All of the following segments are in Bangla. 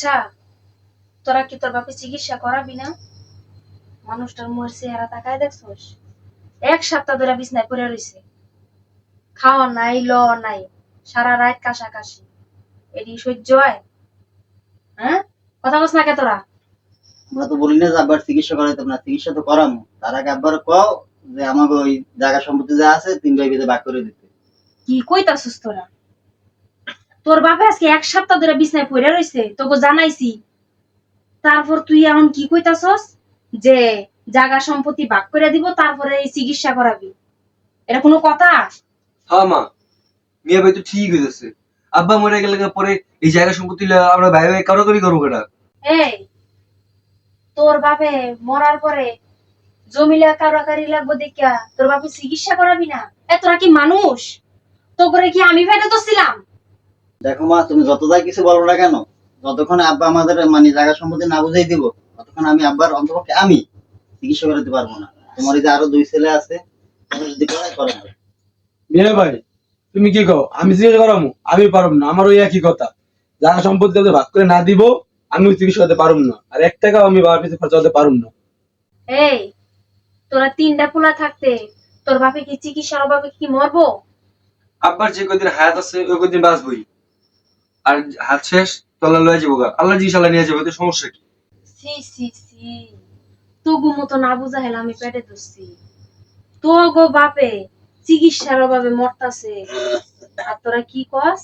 আচ্ছা তোরা কি তোর বাপে চিকিৎসা করাবি না? মানুষটার মুখের চেহারা তাকায় দেখছস? এক সপ্তাহ ধরে বিছনায় পড়ে রইছে। খাওয়া নাই ল নাই সারা রাত কাশাকাশি। এটি সহ্য হয়? হ্যাঁ? কথা বলছ না কে তোরা? আমরা তো বলি না যে আব্বার চিকিৎসা করাইতে না চিকিৎসা তো করামো। তার আগে আব্বার কও যে আমাকে ওই জায়গা সম্পত্তি যা আছে তিন ভাই ভিতরে ভাগ করে দিতে। কি কইতাছিস তোরা? তোর বাপে আজকে এক সপ্তাহ ধরে বিছনায় পড়ে রইছে তোকে জানাইছি। তারপর তুই এখন কি কইতাছস? যে জায়গা সম্পত্তি ভাগ করে দিব তারপরে এই চিকিৎসা করাবি। এটা কোনো কথা? হ্যাঁ মা মিয়া ভাই তো ঠিক হয়েছে আব্বা মরে গেলে পরে এই জায়গা সম্পত্তি আমরা ভাই ভাই কারও করি করব কেটা এই তোর বাপে মরার পরে জমিলা কারাকারি লাগবো দেখিয়া তোর বাপে চিকিৎসা করাবি না? এ তোরা কি মানুষ? তো করে কি আমি ফেটে তো ছিলাম? দেখো মা তুমি যত যাই কিছু বলো না কেন যতক্ষণ আব্বা আমাদের মানে জায়গা সম্পত্তি না বুঝাই দিব ততক্ষণ আমি আব্বার অন্তপক্ষে আমি চিকিৎসা করাতে পারব না। তোমার এই যে আরও দুই ছেলে আছে যদি করাই করাবো বিয়ে ভাই তুমি কি কও? আমি চিকিৎসা করামু আমি পারব না আমার ওই একই কথা। যারা সম্পত্তি যদি ভাগ করে না দিব আমি চিকিৎসা করতে পারব না। আর এক টাকাও আমি বাবার পিছনে খরচা করতে পারব না। এই তোরা তিনটা পোলা থাকতে তোর বাপে কি চিকিৎসার অভাবে কি মরবো? আব্বার যে কদিন হায়াত আছে ওই কদিন বাঁচবই। আর হাত শেষ তলা লয়ে যাব গা। আল্লাহ জিনিস নিয়ে যাবে তো সমস্যা কি? C C C. তবু মতো না বুঝা হেলে আমি পেটে ধরছি। তো গো বাপে চিকিৎসার অভাবে মরতাছে। আর তোরা কি কস?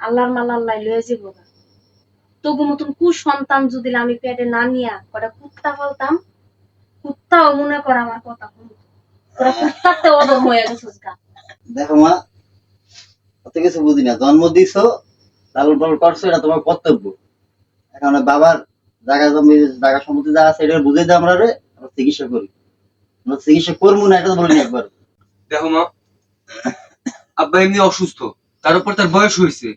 আল্লাহর মাল আল্লাহ লয়ে যাব গা। তবু মতন কু সন্তান যদি আমি পেটে না নিয়া কটা কুত্তা ফলতাম কুত্তাও মনে কর আমার কথা। তোরা কুত্তাতে অদম হয়ে গেছিস গা। দেখো মা অত কিছু বুঝি না। জন্ম দিছো লালন পালন করছ, এটা তোমার কর্তব্য। এখন বাবার জায়গা জমি, জায়গা সম্পত্তি যা আছে, এটা বুঝে দাও আমরা আমরা চিকিৎসা করি। আমরা চিকিৎসা করব না এটা তো বলিনি একবার। দেখো মা, আব্বা এমনি অসুস্থ, তার উপর তার বয়স হয়েছে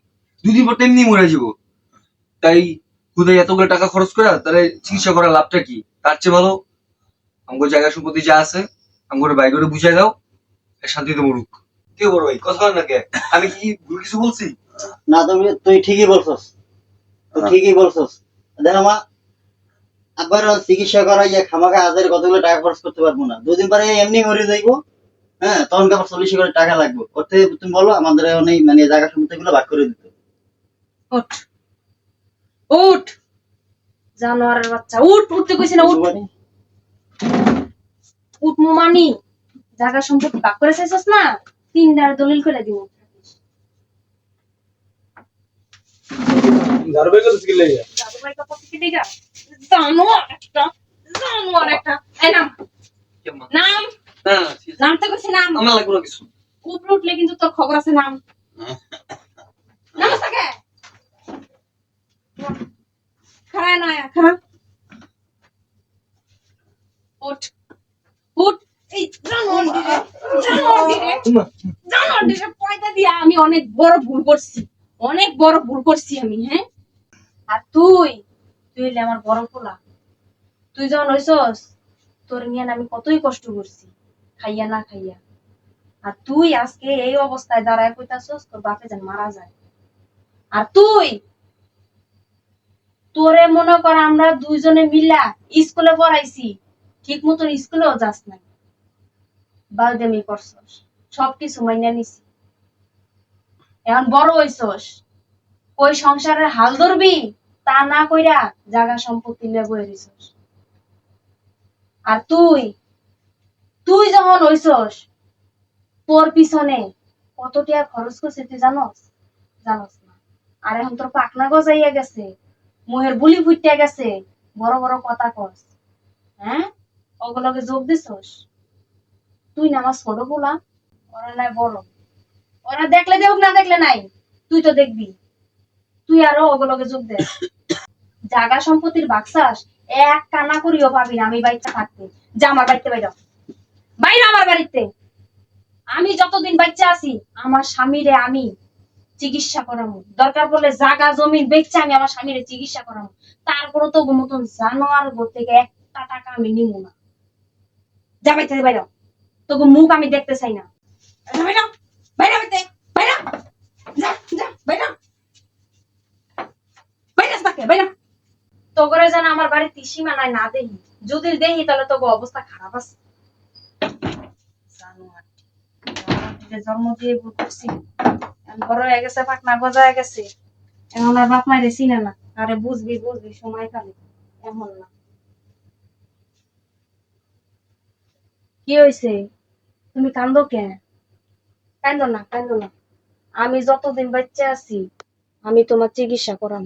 দুদিন পর এমনি মরে যাব। তাই খুদাই এতগুলো টাকা খরচ করে তাহলে চিকিৎসা করার লাভটা কি? তার চেয়ে ভালো আমার জায়গা সম্পত্তি যা আছে আমার ভাই করে বুঝাই দাও শান্তিতে মরুক। কে বড় ভাই? কথা না কে? আমি কি ভুল কিছু বলছি? না তুমি তুই ঠিকই বলছস। তুই ঠিকই বলছস। দেখো মা আবার চিকিৎসা করাইয়া খামাখা হাজার কতগুলো টাকা খরচ করতে পারব না। দুদিন পরে এমনি মরে যাইবো হ্যাঁ তখন আবার চল্লিশ করে টাকা লাগবে। করতে তুমি বলো আমাদের অনেক মানে জায়গা সম্পত্তি গুলো ভাগ করে দিতে। উঠ। উঠ। জানোয়ারের বাচ্চা। উঠ উঠতে কইছি না উঠ। উঠ মুমানি। জায়গা সম্পত্তি ভাগ করে চাইছস না তিনটার দলিল করে দিব। যার ভাই কত স্কিল লাগে দাদু কত থেকে দিগা জানোয়ার একটা জানোয়ার একটা। এই নাম। কেমন? নাম? না না, ঠিক আছে। নামতে কইছি নাম। আমার লাগবে না কিছু। উপরে উঠলে কিন্তু তোর খবর আছে নাম। নাম থাকে খাড়া না খাড়া। উঠ। উঠ। এই জানোয়ার দিরে জানোয়ার দিরে জানোয়ার দিরে পয়দা দিয়া আমি অনেক বড় ভুল করছি। অনেক বড় ভুল করছি আমি হ্যাঁ? আর তুই তুই হইলে আমার বড় পোলা। তুই যখন হইছস, তোর নিয়ে আমি কতই কষ্ট করছি, খাইয়া না খাইয়া। আর তুই আজকে এই অবস্থায় দাঁড়ায় কইতাছস, তোর বাপে যেন মারা যায়। আর তুই, তোরে মনে কর আমরা দুইজনে মিলা স্কুলে পড়াইছি ঠিক মতন স্কুলেও যাস নাই। বালদেমি করছস, সবকিছু মাইনা নিছি। এখন বড় হইছস। ওই সংসারের হাল ধরবি? তা না কইরা জায়গা সম্পত্তি লিয়ে বয়ে দিছস। আর তুই তুই যখন হইছস, তোর পিছনে কত টাকা খরচ করছে তুই জানস? জানস না। আর এখন তোর পাকনা গজাইয়া গেছে, মুহের বুলি ফুটিয়া গেছে, বড় বড় কথা কস। হ্যাঁ? ওগুলোকে যোগ দিছস? তুই না আমার ছোট বলা, ওরা নাই বড়। ওরা দেখলে দেখ, না দেখলে নাই। তুই তো দেখবি। তুই আরও ওগুলোকে যোগ দে। জাগা সম্পত্তির বাক্সাস, এক কানা করিও পাবি না, আমি বাড়িতে থাকতে। যা আমার বাড়িতে বাইর। বাইরে আমার বাড়িতে। আমি যতদিন বাচ্চা আছি, আমার স্বামীরে আমি চিকিৎসা করামু। দরকার পড়লে জাগা জমি বেচছে আমি আমার স্বামীরে চিকিৎসা করামু। তারপরে তো মতন জানোয়ার ঘর থেকে একটা টাকা আমি নিমু না। যা বাইতে বাইর তোকে মুখ আমি দেখতে চাই না। বাইর তো করে যেন আমার না দেখি। যদি দেখি, তাহলে তো অবস্থা খারাপ আছে। জন্ম দিয়ে করছি বড় হয়ে গেছে গেছে। এখন আর বাপ মায়ের চিনে না। আরে বুঝবি বুঝবি, সময় খালি। এমন না। কি হয়েছে তুমি কান্দো কেন? কান্দো না কেন না। আমি যতদিন বাচ্চা আছি আমি তোমার চিকিৎসা করাম